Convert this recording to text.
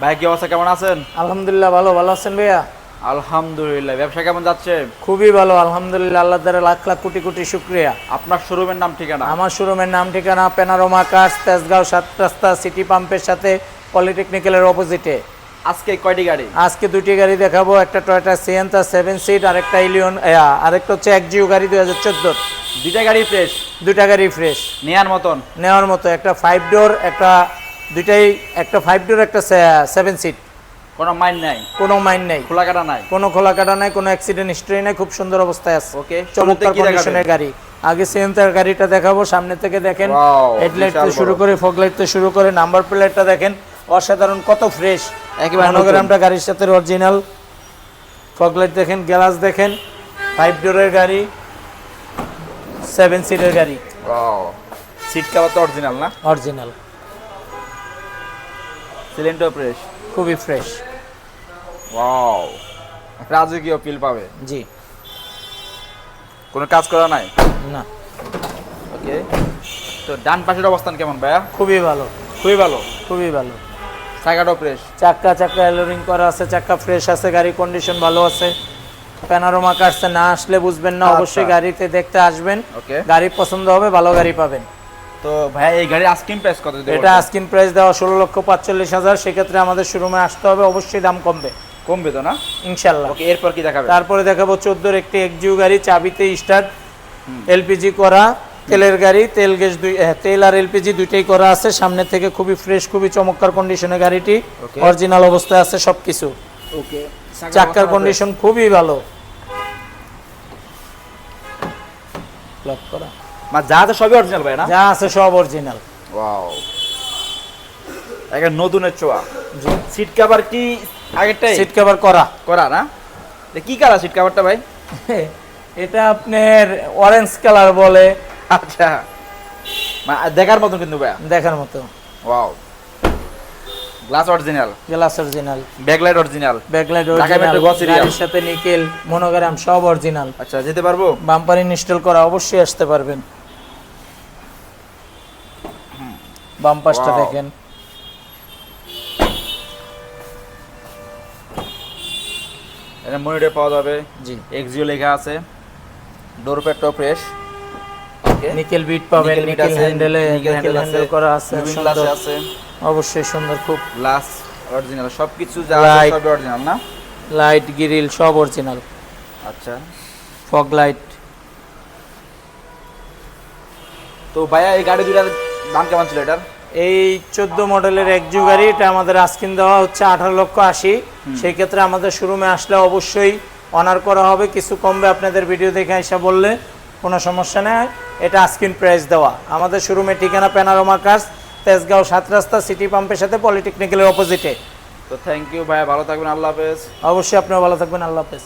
ভাই কি অবস্থা? কেমন আছেন? আলহামদুলিল্লাহ ভালো। ভালো আছেন ভাইয়া? আলহামদুলিল্লাহ। ব্যবসা কেমন যাচ্ছে? খুবই ভালো আলহামদুলিল্লাহ। আল্লাহ দ্বারা লাখ লাখ কোটি কোটি শুক্রিয়া। আপনার শোরুমের নাম ঠিকানা? আমার শোরুমের নাম ঠিকানা পেনারোমা কার্স তেজগাঁও সাত রাস্তা সিটি পাম্পের সাথে পলিটেকনিক্যালের অপোজিটে আজকে কয়টি গাড়ি? আজকে দুটি গাড়ি দেখাবো। একটা টয়টা সিয়েন্তা সেভেন সিট আর একটা ইলিয়ন আরেকটা হচ্ছে এক জিও গাড়ি দুই হাজার চোদ্দোর দুইটা গাড়ি ফ্রেশ দুইটা গাড়ি ফ্রেশ নেয়ার মতন? নেওয়ার মতো। একটা ফাইভ ডোর একটা দুইটাই একটা ফাইভ ডোর একটা সেভেন সিট কোনো মাইন নাই। কোনো মাইন নাই। খোলা কাটা নাই। কোনো খোলা কাটা নাই কোনো অ্যাক্সিডেন্ট হিস্ট্রি নাই খুব সুন্দর অবস্থায় আছে। ওকে চমৎকার কন্ডিশনের গাড়ি। আগে সেন্টার গাড়িটা দেখাবো সামনে থেকে দেখেন। হেডলাইট থেকে শুরু করে ফগ লাইট থেকে শুরু করে নাম্বার প্লেটটা দেখেন। অসাধারণ কত ফ্রেশ একেবারে। মনোগ্রামটা গাড়ির সাথে অরিজিনাল ফগ লাইট দেখেন গ্লাস দেখেন। ফাইভ ডোরের গাড়ি সেভেন সিটের গাড়ি। সিট কাভার তো অরিজিনাল না? অরিজিনাল সিলিন্ডার ফ্রেশ খুবই ফ্রেশ ওয়াও রাজকীয় ফিল পাবে? জি। কোনো কাজ করা নাই? না। ওকে তো ডান পাশের অবস্থান কেমন ভাইয়া? খুবই ভালো। খুবই ভালো? খুবই ভালো। চাকাটাও ফ্রেশ চাক্কা চাক্কা এলোরিং করা আছে চাক্কা ফ্রেশ আছে গাড়ি কন্ডিশন ভালো আছে। প্যানারোমা কার্সে না আসলে বুঝবেন না আচ্ছা। অবশ্যই গাড়িতে দেখতে আসবেন। ওকে গাড়ি পছন্দ হবে ভালো গাড়ি পাবেন। তো ভাইয়া এই গাড়ির আস্কিং প্রাইস কত এটা আস্কিন প্রাইস দেওয়া ষোলো লক্ষ পাঁচচল্লিশ হাজার সেক্ষেত্রে আমাদের শোরুমে আসতে হবে অবশ্যই দাম কমবে। কমবে তো না? ইনশাল্লাহ। ওকে এরপর কি দেখাবে তারপরে দেখাবো চোদ্দোর একটি এক্সিউ গাড়ি চাবিতে স্টার্ট এলপিজি করা তেলের গাড়ি তেল গ্যাস দুই তেল আর এলপিজি দুইটাই করা আছে সামনে থেকে খুবই ফ্রেশ খুবই চমৎকার কন্ডিশনে গাড়িটি অরিজিনাল অবস্থায় আছে সবকিছু। ওকে চাক্কার কন্ডিশন খুবই ভালো। লক করা। মা যা আছে সবই অরিজিনাল ভাই না? যা আছে সব অরিজিনাল ওয়াও একটা নতুনের চোয়া সিট কভার কি আগেরটাই? সিট কভার করা। করা না? কি কালার সিট কভারটা ভাই? এটা আপনার অরেঞ্জ কালার বলে। আচ্ছা। দেখার মতো কিন্তু ভাইয়া। দেখার মতো। Wow glass original glass original backlight original backlight original. গাড়ির সাথে নিকেল মনোগ্রাম সব অরিজিনাল আচ্ছা যেতে পারব? বাম্পার ইনস্টল করা অবশ্যই আসতে পারবেন। বাম্পাসটা. দেখেন। এটা মনিটর পাওয়া যাবে। জি। এক্সিও লেখা আছে। ডোর প্যাডটাও ফ্রেশ নিকেল বিট পাবেন নিকেল হ্যান্ডেলে নিকেল হ্যান্ডেল করা আছে সুন্দর। আছে। অবশ্যই সুন্দর খুব গ্লাস অরিজিনাল সবকিছু যা আছে. সবই অরিজিনাল না? লাইট গ্রিল সব অরিজিনাল আচ্ছা। ফগ লাইট তো ভাইয়া এই গাড়ি দুটার দাম কেমন ছিল এটার? এই চোদ্দ মডেলের একজু গাড়ি এটা আমাদের আস্কিন দেওয়া হচ্ছে আঠারো লক্ষ আশি। সেই ক্ষেত্রে আমাদের শোরুমে আসলে অবশ্যই অনার করা হবে। কিছু কমবে আপনাদের ভিডিও দেখে এসে বললে কোনো সমস্যা নেই। এটা আস্কিন প্রাইস দেওয়া। আমাদের শোরুমে ঠিকানা প্যানারোমা কার্স তেজগাঁও সাত রাস্তা সিটি পাম্পের সাথে পলিটেকনিক্যালের অপোজিটে তো থ্যাংক ইউ ভাইয়া ভালো থাকবেন আল্লাহ হাফেজ। অবশ্যই আপনিও ভালো থাকবেন আল্লাহ হাফেজ।